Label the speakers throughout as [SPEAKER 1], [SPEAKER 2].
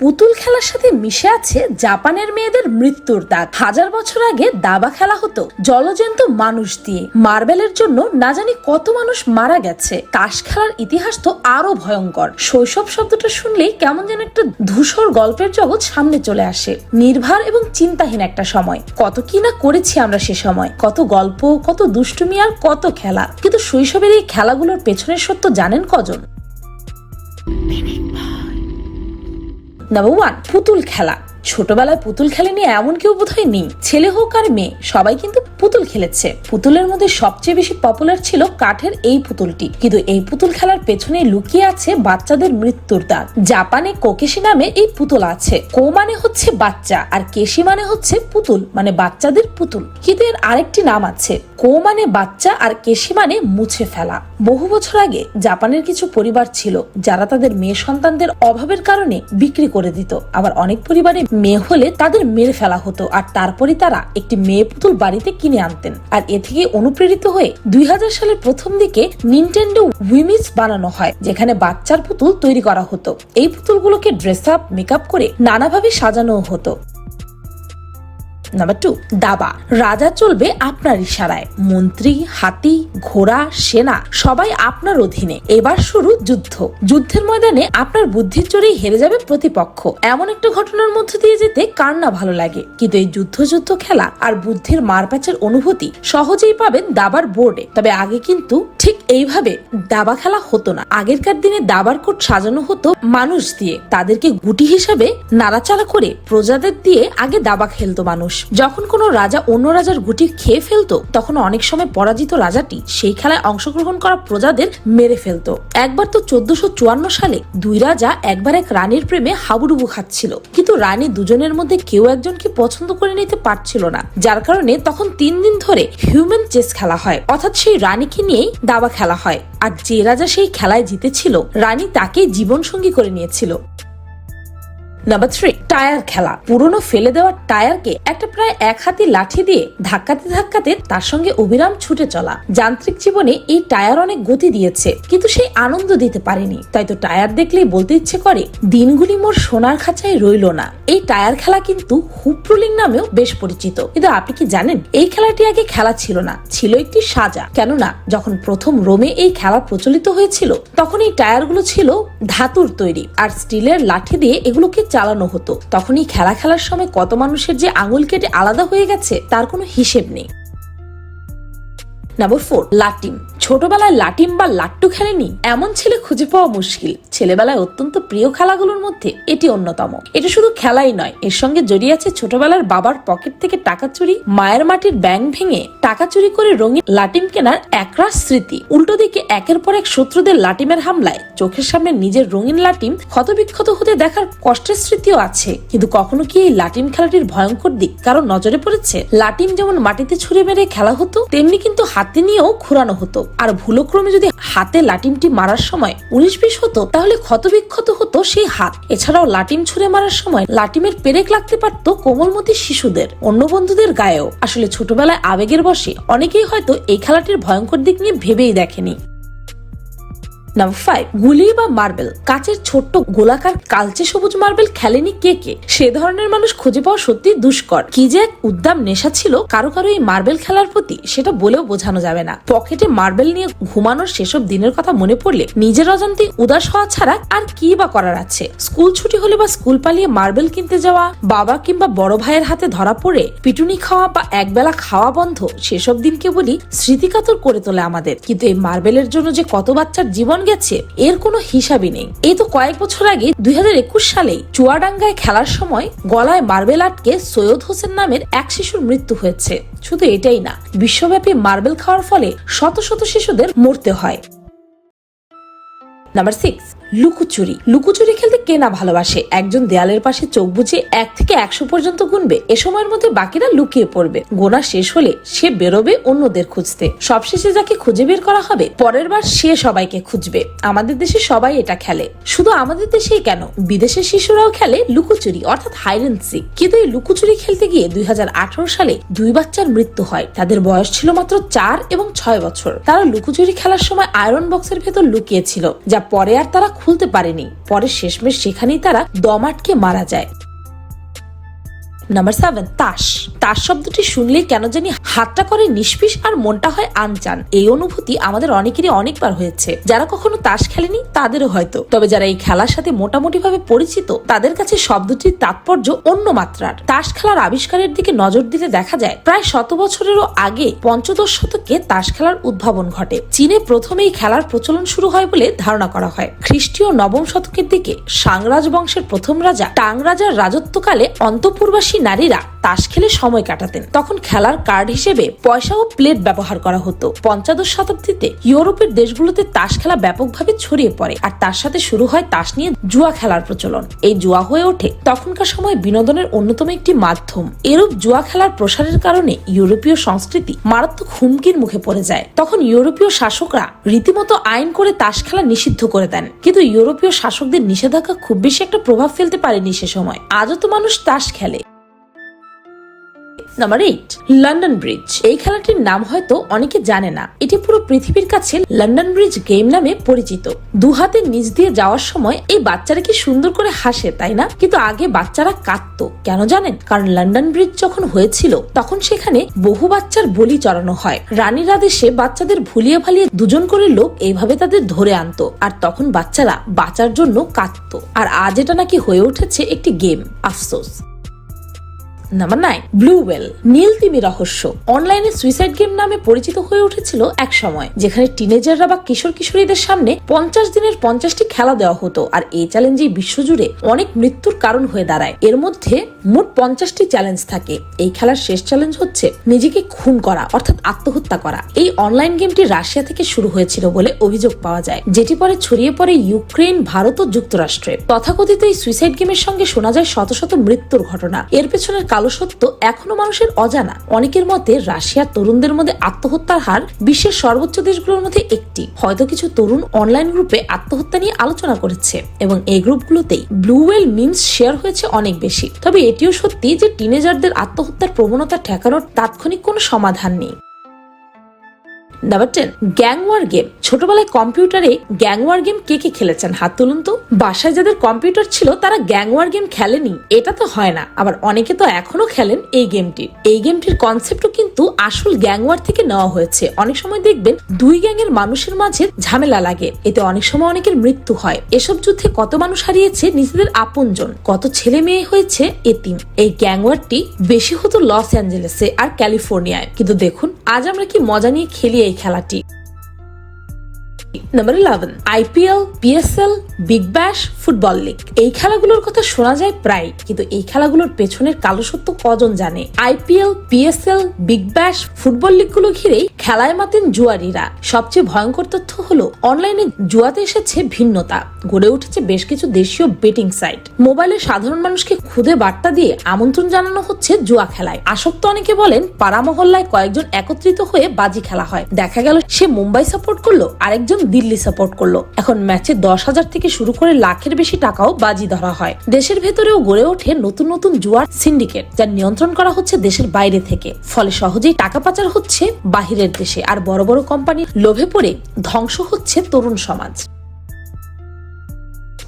[SPEAKER 1] পুতুল খেলার সাথে মিশে আছে জাপানের মেয়েদের মৃত্যুর দাগ। হাজার বছর আগে দাবা খেলা হতো জলজন্ত মানুষ দিয়ে। মার্বেলের জন্য না জানি কত মানুষ মারা গেছে। তাস খেলার ইতিহাস তো আরও ভয়ঙ্কর। শৈশব শব্দটা শুনলেই কেমন যেন একটা ধূসর গল্পের জগৎ সামনে চলে আসে। নির্ভার এবং চিন্তাহীন একটা সময়। কত কি না করেছি আমরা সে সময়। কত গল্প, কত দুষ্টুমি আর কত খেলা। কিন্তু শৈশবের এই খেলাগুলোর পেছনের সত্য জানেন কজন? নাম্বার ওয়ান পুতুল খেলা ছোটবেলায় পুতুল খেলেনি এমন কেউ বোধহয় নেই। ছেলে হোক আর মেয়ে, সবাই কিন্তু পুতুল খেলেছে। পুতুলের মধ্যে সবচেয়ে বেশি পপুলার ছিল কাঠের এই পুতুলটি। কিন্তু এই পুতুল খেলার পেছনে লুকিয়ে আছে বাচ্চাদের মৃত্যুর দাগ। জাপানে কোকেশি নামে এই পুতুল আছে। কো মানে হচ্ছে বাচ্চা, আর কেশি মানে হচ্ছে পুতুল মানে বাচ্চাদের পুতুল। কিন্তু এর আরেকটি নাম আছে। কো মানে বাচ্চা, আর কেশি মানে মুছে ফেলা। বহু বছর আগে জাপানের কিছু পরিবার ছিল, যারা তাদের মেয়ে সন্তানদের অভাবের কারণে বিক্রি করে দিত। আবার অনেক পরিবারে মেয়ে হলে তাদের মেরে ফেলা হতো, আর তারপরে তারা একটি মেয়ে পুতুল বাড়িতে কিনে আনতেন। আর এ থেকে অনুপ্রেরিত হয়ে দুই হাজার সালের প্রথম দিকে নিনটেন্ডো উইমিস বানানো হয়, যেখানে বাচ্চার পুতুল তৈরি করা হতো। এই পুতুলগুলোকে ড্রেস আপ মেকআপ করে নানাভাবে সাজানো হতো। নাম্বার টু দাবা। রাজা চলবে আপনার ইশারায়। মন্ত্রী, হাতি, ঘোড়া, সেনা, সবাই আপনার অধীনে। এবার শুরু যুদ্ধ। যুদ্ধের ময়দানে আপনার বুদ্ধির চোরেই হেরে যাবে প্রতিপক্ষ। এমন একটা ঘটনার মধ্য দিয়ে যেতে কার না ভালো লাগে। কিন্তু এই যুদ্ধ যুদ্ধ খেলা আর বুদ্ধির মারপ্যাচের অনুভূতি সহজেই পাবেন দাবার বোর্ডে। তবে আগে কিন্তু ঠিক এইভাবে দাবা খেলা হতো না। আগেরকার দিনে দাবার কোট সাজানো হতো মানুষ দিয়ে। তাদেরকে গুটি হিসাবে নাড়াচাড়া করে প্রজাদের দিয়ে আগে দাবা খেলতো মানুষ। যখন কোনো রাজা অন্য রাজার গুটি খেয়ে ফেলতো, তখন অনেক সময় পরাজিত রাজাটি সেই খেলায় অংশগ্রহণ করা প্রজাদের মেরে ফেলতো। একবার তো চোদ্দশো চুয়ান্ন সালে দুই রাজা একবার এক রানীর প্রেমে হাবুডুবু খাচ্ছিল। কিন্তু রানী দুজনের মধ্যে কেউ একজনকে পছন্দ করে নিতে পারছিল না, যার কারণে তখন তিন দিন ধরে হিউম্যান চেস খেলা হয়। অর্থাৎ সেই রানীকে নিয়েই দাবা খেলা হয়। আর যে রাজা সেই খেলায় জিতেছিল, রানী তাকে জীবনসঙ্গী করে নিয়েছিল। নাম্বার থ্রি টায়ার খেলা। পুরনো ফেলে দেওয়া টায়ারকে একটা প্রায় এক হাতি লাঠি দিয়ে ধাক্কাতে ধাক্কাতে তার সঙ্গে অবিরাম ছুটে চলা। যান্ত্রিক জীবনে এই টায়ার অনেক গতি দিয়েছে, কিন্তু সেই আনন্দ দিতে পারেনি। তাই তো টায়ার দেখলেই বলতে ইচ্ছে করে, দিনগুলি মোর সোনার খাঁচায় রইল না। এই টায়ার খেলা কিন্তু হুপ্রুলিং নামেও বেশ পরিচিত। কিন্তু আপনি কি জানেন, এই খেলাটি আগে খেলা ছিল না, ছিল একটি সাজা। কেননা, যখন প্রথম রোমে এই খেলা প্রচলিত হয়েছিল, তখন এই টায়ারগুলো ছিল ধাতুর তৈরি, আর স্টিলের লাঠি দিয়ে এগুলোকে চালানো হতো। তখনই খেলা খেলার সময় কত মানুষের যে আঙুল কেটে আলাদা হয়ে গেছে, তার কোনো হিসেব নেই। নাম্বার ফোর লাটিম। ছোটবেলায় লাটিম বা লাট্টু খেলেনি, এমন ছেলে খুঁজে পাওয়া মুশকিল। ছেলেবেলায় অত্যন্ত প্রিয় খেলাগুলোর মধ্যে এটি অন্যতম। এটা শুধু খেলাই নয়, এর সঙ্গে জড়িয়ে আছে ছোটবেলার বাবার পকেট থেকে টাকা চুরি, মায়ের মাটির ব্যাংক ভেঙে টাকা চুরি করে রঙিন লাটিম কেনার একরাশ স্মৃতি। উল্টো দিকে একের পর এক শত্রুদের লাটিমের হামলায় চোখের সামনে নিজের রঙিন লাটিম ক্ষতবিক্ষত হতে দেখার কষ্টের স্মৃতিও আছে। কিন্তু কখনো কি এই লাটিম খেলাটির ভয়ঙ্কর দিক কারও নজরে পড়েছে? লাটিম যেমন মাটিতে ছুঁড়ে মেরে খেলা হতো, তেমনি কিন্তু হাতে নিয়েও ঘুরানো হতো। আর ভুলক্রমে যদি হাতে লাটিমটি মারার সময় উনিশ বিশ হতো, তাহলে ক্ষতবিক্ষত হতো সেই হাত। এছাড়াও লাটিম ছুঁড়ে মারার সময় লাটিমের পেরেক লাগতে পারতো কোমলমতি শিশুদের, অন্য বন্ধুদের গায়েও। আসলে ছোটবেলায় আবেগের বসে অনেকেই হয়তো এই খেলাটির ভয়ঙ্কর দিক নিয়ে ভেবেই দেখেনি। নাম্বার ফাইভ গুলি বা মার্বেল, কাচের ছোট্ট গোলাকার কালচে সবুজ মার্বেল খেলেনি কে কে? সে ধরনের মানুষ খুঁজে পাওয়া সত্যি দুষ্কর। কি যে এক উদ্দাম নেশা ছিল, কারও কারও এই মার্বেল খেলার প্রতি সেটা বলেও বোঝানো যাবে না। পকেটে মার্বেল নিয়ে ঘুমানোর সেসব দিনের কথা মনে পড়লে নিজের অজান্তে উদাস হওয়া ছাড়া আর কি বা করার আছে? স্কুল ছুটি হলে বা স্কুল পালিয়ে মার্বেল কিনতে যাওয়া, বাবা কিংবা বড় ভাইয়ের হাতে ধরা পড়ে, পিটুনি খাওয়া বা একবেলা খাওয়া বন্ধ, সেসব দিনকে বলি স্মৃতিকাতর করে তোলে আমাদের। কিন্তু এই মার্বেলের জন্য যে কত বাচ্চার জীবন গেছে, এর কোনো হিসাবই নেই। এই তো কয়েক বছর আগে দুই সালেই চুয়াডাঙ্গায় খেলার সময় গলায় মার্বেল আটকে সৈয়দ হোসেন নামের এক শিশুর মৃত্যু হয়েছে। শুধু এটাই না, বিশ্বব্যাপী মার্বেল খাওয়ার ফলে শত শত শিশুদের মরতে হয়। নাম্বার সিক্স লুকোচুরি। লুকোচুরি খেলতে কে না ভালোবাসে? একজন দেয়ালের পাশে চোখ বুঝে এক থেকে একশো পর্যন্ত গুনবে। এ সময়ের মধ্যে বাকিরা লুকিয়ে পড়বে। গোনা শেষ হলে সে বেরোবে অন্যদের খুঁজতে। সবশেষে যাকে খুঁজে বের করা হবে, পরের বার সে সবাইকে খুঁজবে। আমাদের দেশে সবাই এটা খেলে। শুধু আমাদের দেশেই কেন? বিদেশের শিশুরাও খেলে লুকোচুরি, অর্থাৎ হাইডেন্সি কিন্তু এই লুকোচুরি খেলতে গিয়ে দুই হাজার আঠারো সালে দুই বাচ্চার মৃত্যু হয়। তাদের বয়স ছিল মাত্র চার এবং ছয় বছর। তারা লুকোচুরি খেলার সময় আয়রন বক্সের ভেতর লুকিয়েছিল, যা পরে আর তারা খুলতে পারেনি। পরে শেষমেশ সেখানেই তারা দম আটকে মারা যায়। নাম্বার সেভেন তাস তাস শব্দটি শুনলে কেন জানি হাতটা করে নিষ্পিস আর মনটা হয় আনচান। এই অনুভূতি আমাদের অনেকেরই অনেকবার হয়েছে। যারা কখনো তাস খেলেনি, তাদেরও হয়তো। তবে যারা এই খেলার সাথে মোটামুটি ভাবে পরিচিত, তাদের কাছে শব্দটির তাৎপর্য অন্য মাত্রার। তাস খেলার আবিষ্কারের দিকে নজর দিতে দেখা যায়, প্রায় শত বছরেরও আগে পঞ্চদশ শতকে তাস খেলার উদ্ভাবন ঘটে। চীনে প্রথমে এই খেলার প্রচলন শুরু হয় বলে ধারণা করা হয়। খ্রিস্টীয় নবম শতকের দিকে সাংরাজ বংশের প্রথম রাজা টাং রাজার রাজত্বকালে অন্তঃপূর্বাসী নারীরা তাস খেলে সময় কাটাতেন। তখন খেলার কার্ড হিসেবে পয়সা ও প্লেট ব্যবহার করা হতো। পঞ্চাদশ শতাব্দীতে ইউরোপের দেশগুলোতে তাস খেলা ব্যাপকভাবে ছড়িয়ে পড়ে আর তার সাথে শুরু হয় তাস নিয়ে জুয়া খেলার প্রচলন। এই জুয়া হয়ে ওঠে তখনকার সময় বিনোদনের অন্যতম একটি মাধ্যম। এরূপ জুয়া খেলার প্রসারের কারণে ইউরোপীয় সংস্কৃতি মারাত্মক হুমকির মুখে পড়ে যায়। তখন ইউরোপীয় শাসকরা রীতিমতো আইন করে তাস খেলা নিষিদ্ধ করে দেন। কিন্তু ইউরোপীয় শাসকদের নিষেধাজ্ঞা খুব বেশি একটা প্রভাব ফেলতে পারেনি সে সময়। আজও তো মানুষ তাস খেলে। নাম্বার এইট লন্ডন ব্রিজ এই খেলাটির নাম হয়তো অনেকে জানে না। এটি পুরো পৃথিবীর কাছে লন্ডন ব্রিজ গেম নামে পরিচিত। দু হাতের নিচ দিয়ে যাওয়ার সময় এই বাচ্চারা কি সুন্দর করে হাসে, তাই না? কিন্তু আগে বাচ্চারা কাঁদত। কেন জানেন? কারণ লন্ডন ব্রিজ যখন হয়েছিল, তখন সেখানে বহু বাচ্চার বলি চড়ানো হয়। রানীর আদেশে বাচ্চাদের ভুলিয়ে ভালিয়ে দুজন করে লোক এইভাবে তাদের ধরে আনতো। আর তখন বাচ্চারা বাঁচার জন্য কাঁদতো। আর আজ এটা নাকি হয়ে উঠেছে একটি গেম আফসোস। নাম্বার নাইন ব্লু ওয়েল নীল তিমি রহস্য। অনলাইনে সুইসাইড গেম নামে পরিচিত হয়ে উঠেছিল এক সময়, যেখানে টিনেজাররা বা কিশোর কিশোরীদের সামনে পঞ্চাশ দিনের পঞ্চাশটি খেলা দেওয়া হতো, আর এই চ্যালেঞ্জই বিশ্বজুড়ে অনেক মৃত্যুর কারণ হয়ে দাঁড়ায়। এর মধ্যে মোট পঞ্চাশটি চ্যালেঞ্জ থাকে। এই খেলার শেষ চ্যালেঞ্জ হচ্ছে নিজেকে খুন করা, অর্থাৎ আত্মহত্যা করা। এই অনলাইন গেমটি রাশিয়া থেকে শুরু হয়েছিল বলে অভিযোগ পাওয়া যায়, যেটি পরে ছড়িয়ে পড়ে ইউক্রেন ভারত ও যুক্তরাষ্ট্রে। তথাকথিত এই সুইসাইড গেমের সঙ্গে শোনা যায় শত শত মৃত্যুর ঘটনা। এর পেছনের কালো সত্য এখনও মানুষের অজানা। অনেকের মতে রাশিয়ার তরুণদের মধ্যে আত্মহত্যার হার বিশ্বের সর্বোচ্চ দেশগুলোর মধ্যে একটি। হয়তো কিছু তরুণ অনলাইন গ্রুপে আত্মহত্যা নিয়ে আলোচনা করেছে এবং এই গ্রুপগুলোতেই ব্লু ওয়েল মিমস শেয়ার হয়েছে অনেক বেশি। তবে এটিও সত্যি যে টিনেজারদের আত্মহত্যার প্রবণতা ঠেকানোর তাৎক্ষণিক কোনো সমাধান নেই। Number ten gang war game ছোটবেলায় কম্পিউটারে গ্যাং ওয়ার গেম কে কে খেলেছেন? হাত তুলুন তো। বাসায় যাদের কম্পিউটার ছিল, তারা গ্যাং ওয়ার গেম খেলেনি। এটা তো হয় না। আবার অনেকে তো এখনও খেলেন এই গেমটি এই গেমটির কনসেপ্টও কিন্তু আসল গ্যাং ওয়ার থেকে নেওয়া হয়েছে। অনেক সময় দেখবেন, দুই গ্যাংয়ের মানুষের মাঝে ঝামেলা লাগে। এতে অনেক সময় অনেকের মৃত্যু হয়। এসব যুদ্ধে কত মানুষ হারিয়েছে? নিজেদের আপনজন। কত ছেলে মেয়ে হয়েছে? এতিম। এই গ্যাংওয়ারটি বেশি হতো লস অ্যাঞ্জেলেসে আর ক্যালিফোর্নিয়ায় কিন্তু দেখুন, আজ আমরা কি মজা নিয়ে খেলি এই খেলাটি। Number eleven IPL PSL big bash football league এই খেলাগুলোর কথা শোনা যায় প্রায়, কিন্তু এই খেলাগুলোর পেছনের কালো সত্য কজন জানে? IPL PSL big bash football লিগগুলো ঘিরেই খেলায় মাতেন জুয়ারিরা। সবচেয়ে ভয়ঙ্কর তথ্য হলো অনলাইনে জুয়াতে এসেছে ভিন্নতা। গড়ে উঠেছে বেশ কিছু দেশীয় বেটিং সাইট মোবাইলে সাধারণ মানুষকে খুদে বার্তা দিয়ে আমন্ত্রণ জানানো হচ্ছে জুয়া খেলায়। আসক্ত অনেকে বলেন, পাড়া মহল্লায় কয়েকজন একত্রিত হয়ে বাজি খেলা হয়। দেখা গেল, সে মুম্বাই সাপোর্ট করল, আরেকজন দিল্লি সাপোর্ট করল। এখন ম্যাচে দশ হাজার থেকে শুরু করে লাখের বেশি টাকাও বাজি ধরা হয়। দেশের ভেতরেও গড়ে ওঠে নতুন নতুন জুয়ার সিন্ডিকেট যার নিয়ন্ত্রণ করা হচ্ছে দেশের বাইরে থেকে। ফলে সহজেই টাকা পাচার হচ্ছে বাহিরের দেশে, আর বড় বড় কোম্পানির লোভে পড়ে ধ্বংস হচ্ছে তরুণ সমাজ।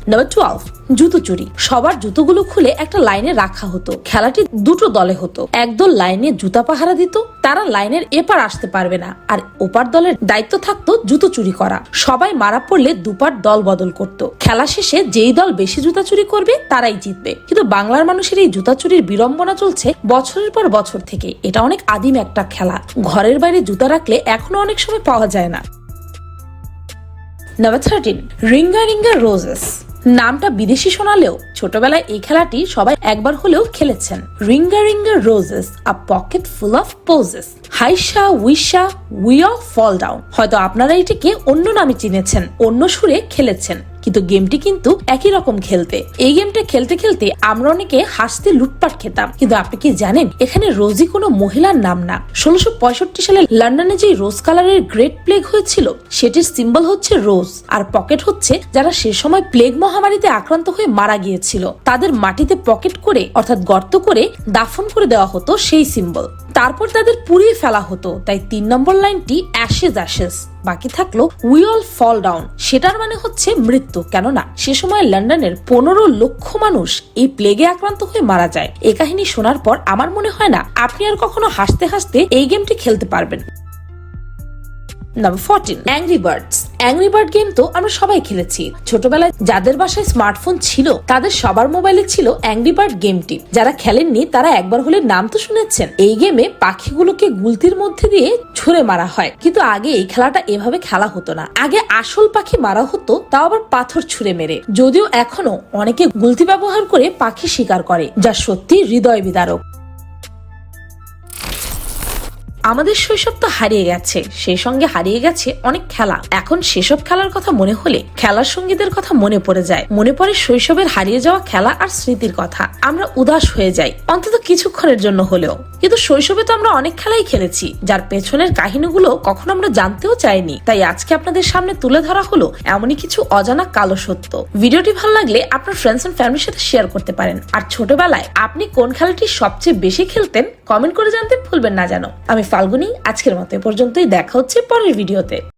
[SPEAKER 1] নাম্বার টুয়েলভ জুতো চুরি। সবার জুতোগুলো খুলে একটা লাইনে রাখা হতো। খেলাটি দুটো দলে হতো। একদল লাইনে জুতা পাহারা দিত, তারা লাইনের এপার আসতে পারবে না। আর ওপার দলের দায়িত্ব থাকতো জুতো চুরি করা। সবাই মারা পড়লে দুপার দল বদল করত। খেলা শেষে যেই দল বেশি জুতা চুরি করবে, তারাই জিতবে। কিন্তু বাংলার মানুষের এই জুতা চুরির বিড়ম্বনা চলছে বছরের পর বছর থেকে। এটা অনেক আদিম একটা খেলা। ঘরের বাইরে জুতা রাখলে এখনও অনেক সময় পাওয়া যায় না। Number thirteen Ringa Ringa Roses নামটা বিদেশি শোনালেও ছোটবেলায় এই খেলাটি সবাই একবার হলেও খেলেছেন। Ringa ringa roses, a pocket full of posies. Husha husha we of fall down হয়তো আপনারা এটিকে অন্য নামে চিনেছেন, অন্য সুরে খেলেছেন। কিন্তু গেমটি কিন্তু একই রকম খেলতে। এই গেমটা খেলতে খেলতে আমরা অনেকে হাসতে লুটপাট খেতাম। কিন্তু আপনি কি জানেন, এখানে রোজি কোনো মহিলার নাম না। ষোলোশো সালে লন্ডনে যে রোজ কালারের গ্রেট প্লেগ হয়েছিল, সেটির সিম্বল হচ্ছে রোজ। আর পকেট হচ্ছে যারা সে সময় প্লেগ মহামারীতে আক্রান্ত হয়ে মারা গিয়েছিল। তাদের মাটিতে পকেট করে, অর্থাৎ গর্ত করে দাফন করে দেওয়া হতো সেই সিম্বল। তারপর তাদের পুড়িয়ে ফেলা হতো। তাই তিন নম্বর লাইনটি অ্যাশেজ অ্যাশেজ বাকি থাকল উই অল ফল ডাউন সেটার মানে হচ্ছে মৃত্যু, কেননা সে সময় লন্ডনের পনেরো লক্ষ মানুষ এই প্লেগে আক্রান্ত হয়ে মারা যায়। এ কাহিনী শোনার পর আমার মনে হয় না, আপনি আর কখনো হাসতে হাসতে এই গেমটি খেলতে পারবেন। Number fourteen angry birds angry bird game তো আমরা সবাই খেলেছি। ছোটবেলায় যাদের বাসায় স্মার্টফোন ছিল, তাদের সবার মোবাইলে ছিল অ্যাংরি বার্ড গেমটি যারা খেলেননি, তারা একবার হলে নাম তো শুনেছেন। এই গেমে পাখিগুলোকে গুলতির মধ্যে দিয়ে ছুঁড়ে মারা হয়। কিন্তু আগে এই খেলাটা এভাবে খেলা হতো না। আগে আসল পাখি মারা হতো, তাও আবার পাথর ছুঁড়ে মেরে। যদিও এখনও অনেকে গুলতি ব্যবহার করে পাখি শিকার করে, যা সত্যি হৃদয় বিদারক। আমাদের শৈশব তো হারিয়ে গেছে, সেই সঙ্গে হারিয়ে গেছে অনেক খেলা। এখন সেসব খেলার কথা মনে হলে খেলার সঙ্গীদের কথা মনে পড়ে যায়। মনে পড়ে শৈশবের হারিয়ে যাওয়া খেলা আর স্মৃতির কথা। আমরা উদাস হয়ে যাই, অন্তত কিছুক্ষণের জন্য হলেও। কিন্তু শৈশবে তো আমরা অনেক খেলাই খেলেছি, যার পেছনের কাহিনীগুলো কখনো আমরা জানতেও চাইনি। তাই আজকে আপনাদের সামনে তুলে ধরা হলো এমনই কিছু অজানা কালো সত্য। ভিডিওটি ভালো লাগলে আপনার ফ্রেন্ডস এন্ড ফ্যামিলির সাথে শেয়ার করতে পারেন। আর ছোটবেলায় আপনি কোন খেলাটি সবচেয়ে বেশি খেলতেন? কমেন্ট করে জানতে ভুলবেন না জানো আমি ফাল্গুনি, আজকের মতো এ পর্যন্তই। দেখা হচ্ছে পরের ভিডিওতে।